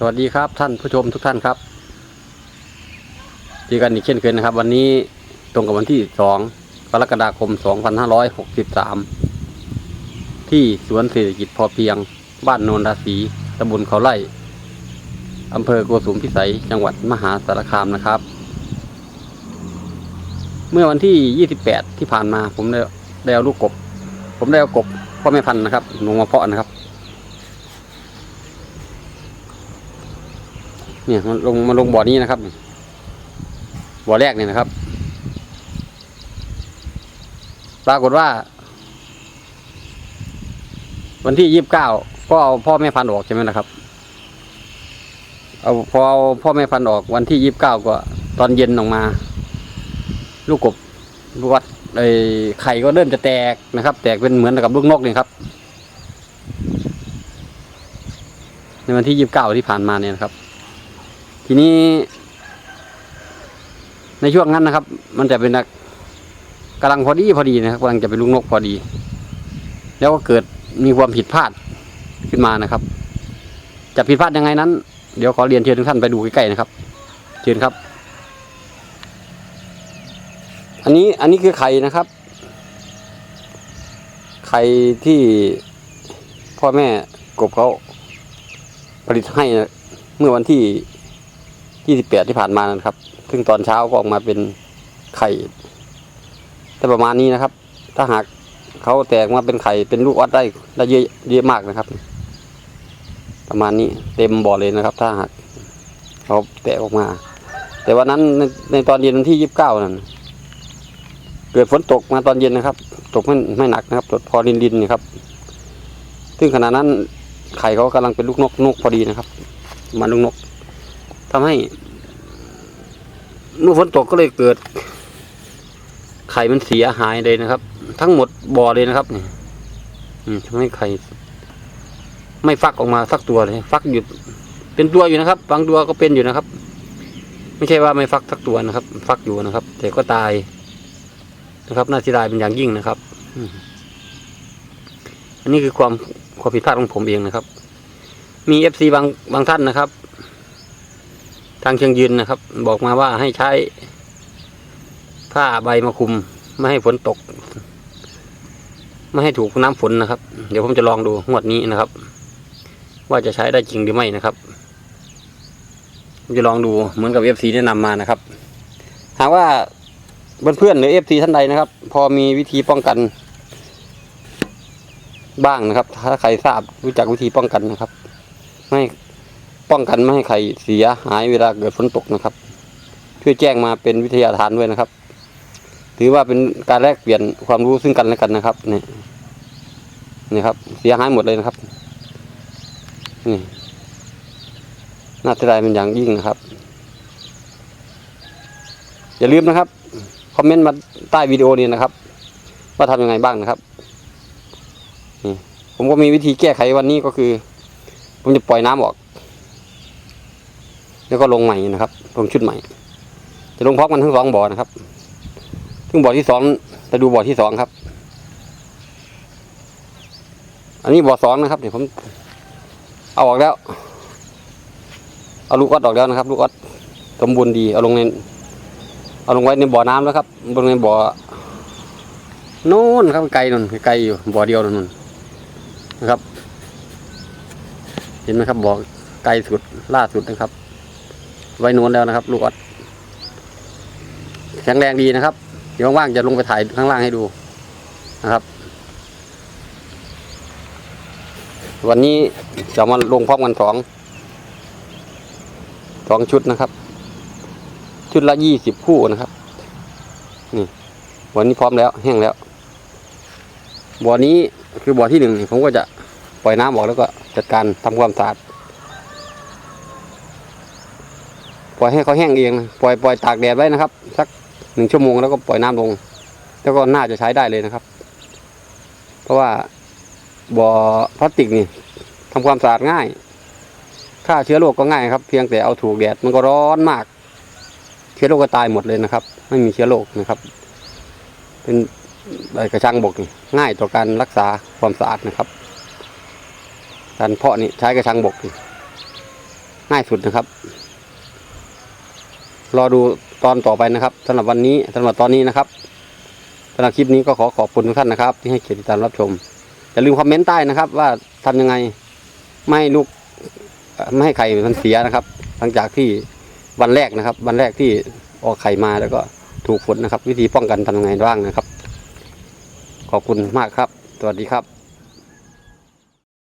สวัสดีครับท่านผู้ชมทุกท่านครับเจอกันอีกเช่นเคยนะครับ วันนี้ตรงกับวันที่สองกรกฎาคม 2563 ที่สวนเศรษฐกิจพอเพียง บ้านโนนราศีตำบลเขาไร่อำเภอโกสุมพิสัยจังหวัดมหาสารคามนะครับ เมื่อวันที่ 28 ที่ผ่านมาผมได้ได้เอาลูกกบ ผมได้เอากบพ่อแม่พันธุ์นะครับลงมาเพาะนะครับ เนี่ยมันลงมาลงบ่อนี้นะครับ บ่อแรกเนี่ยนะครับ ปรากฏว่า วันที่ยี่สิบเก้าก็เอาพ่อแม่พันธุ์ออกใช่ไหมนะครับ เอาพอเอาพ่อแม่พันธุ์ออกวันที่ยี่สิบเก้าก็ ตอนเย็นออกมา ลูกกบลูกวัดไอไข่ก็เริ่มจะแตกนะครับ แตกเป็นเหมือนกับลูกนกเลยครับ ในวันที่ยี่สิบเก้าที่ผ่านมาเนี่ยนะครับ ทีนี้ ในช่วงนั้นนะครับ มันจะเป็นกำลังพอดีพอดีนะครับกำลังจะเป็นลูกนกพอดี แล้วก็เกิดมีความผิดพลาดขึ้นมานะครับ จะผิดพลาดยังไงนั้น เดี๋ยวขอเรียนเชิญทุกท่านไปดูใกล้ๆนะครับเชิญครับ อันนี้อันนี้คือไข่นะครับ ไข่ที่พ่อแม่กบเขาผลิตให้เมื่อวันที่ 28ที่ผ่านมานะครับ ซึ่งตอนเช้าก็ออกมาเป็นไข่แต่ประมาณนี้นะครับ ถ้าหากเขาแตกมาเป็นไข่เป็นลูกออดได้ได้เยอะเยอะมากนะครับ ประมาณนี้เต็มบ่อเลยนะครับ ถ้าหากเขาแตกออกมา แต่วันนั้นในในตอนเย็นวันที่29นั่นเกิดฝนตกมาตอนเย็นนะครับ ตกไม่ไม่หนักนะครับตกพอรินรินนี่ครับ ซึ่งขณะนั้นไข่เขากำลังเป็นลูกนกนกพอดีนะครับมาลูกนก ทำให้ เมื่อฝนตกก็เลยเกิด ไข่มันเสียหายเลยนะครับ ทั้งหมดบ่อเลยนะครับนี่ทำให้ไข่ไม่ฟักออกมาสักตัวเลย ฟักหยุดเป็นตัวอยู่นะครับบางตัวก็เป็นอยู่นะครับ ไม่ใช่ว่าไม่ฟักสักตัวนะครับ ฟักอยู่นะครับ แต่ก็ตายนะครับ น่าเสียดายเป็นอย่างยิ่งนะครับอันนี้คือความความผิดพลาดของผมเองนะครับ มีเอฟซีบางบางท่านนะครับ ทางเชียงยืนนะครับ บอกมาว่าให้ใช้ผ้าใบมาคุม ไม่ให้ฝนตก ไม่ให้ถูกน้ำฝนนะครับ เดี๋ยวผมจะลองดูงวดนี้นะครับ ว่าจะใช้ได้จริงหรือไม่นะครับผมจะลองดูเหมือนกับเอฟซีแนะนำมานะครับ หากว่าเพื่อนๆหรือเอฟซีท่านใดนะครับ พอมีวิธีป้องกัน บ้างนะครับ ถ้าใครทราบรู้จักวิธีป้องกันนะครับ ไม่ ป้องกันไม่ให้ใครเสียหายเวลาเกิดฝนตกนะครับ ช่วยแจ้งมาเป็นวิทยาทานด้วยนะครับ ถือว่าเป็นการแลกเปลี่ยนความรู้ซึ่งกันและกันนะครับนี่นี่ครับ เสียหายหมดเลยนะครับนี่น่าเสียดายเป็นอย่างยิ่งนะครับ อย่าลืมนะครับคอมเมนต์มาใต้วิดีโอนี้นะครับ ว่าทำยังไงบ้างนะครับนี่ผมก็มีวิธีแก้ไขวันนี้ก็คือ ผมจะปล่อยน้ำออก แล้วก็ลงใหม่นะครับ ลงชุดใหม่ จะลงพร้อมกันทั้งสองบ่อนะครับซึ่งบ่อที่สองจะดูบ่อที่สองครับ อันนี้บ่อสองนะครับเดี๋ยวผมเอาออกแล้ว เอาลูกออดออกแล้วนะครับ ลูกออดสมบูรณ์ดี เอาลงในเอาลงไว้ในบ่อน้ำแล้วครับลงในบ่อโน่นครับไกลนู่นไกลอยู่บ่อเดียวนู่นนะครับ เห็นไหมครับบ่อไกลสุดล่าสุดนะครับ ไว้นวนแล้วนะครับ ลูกออดแข็งแรงดีนะครับ เดี๋ยวว่างๆจะลงไปถ่ายข้างล่างให้ดูนะครับ วันนี้จะมาลงพร้อมกันสองสองชุดนะครับ ชุดละยี่สิบคู่นะครับนี่วันนี้พร้อมแล้วแห้งแล้ว บ่อนี้คือบ่อที่หนึ่งผมก็จะปล่อยน้ำออกแล้วก็จัดการทำความสะอาด ปล่อยให้เขาแห้งเองปล่อยปล่อยตากแดดไว้นะครับ สักหนึ่งชั่วโมงแล้วก็ปล่อยน้ำลง แล้วก็น่าจะใช้ได้เลยนะครับ เพราะว่าบ่อพลาสติกนี่ทำความสะอาดง่ายฆ่าเชื้อโรคก็ง่ายครับ เพียงแต่เอาถูกแดดมันก็ร้อนมาก เชื้อโรคก็ตายหมดเลยนะครับ ไม่มีเชื้อโรคนะครับ เป็นใบกระชังบกนี่ง่ายต่อการรักษาความสะอาดนะครับการเพาะนี่ใช้กระชังบกง่ายสุดนะครับ รอดูตอนต่อไปนะครับสำหรับวันนี้สำหรับตอนนี้นะครับสำหรับคลิปนี้ก็ขอขอบคุณทุกท่านนะครับ ที่ให้เกียรติติดตามรับชมอย่าลืมคอมเมนต์ใต้นะครับ ว่าทำยังไงไม่ให้ลูกไม่ให้ไข่มันเสียนะครับ หลังจากที่วันแรกนะครับ วันแรกที่ออกไข่มาแล้วก็ถูกฝนนะครับ วิธีป้องกันทำยังไงบ้างนะครับ ขอบคุณมากครับ สวัสดีครับ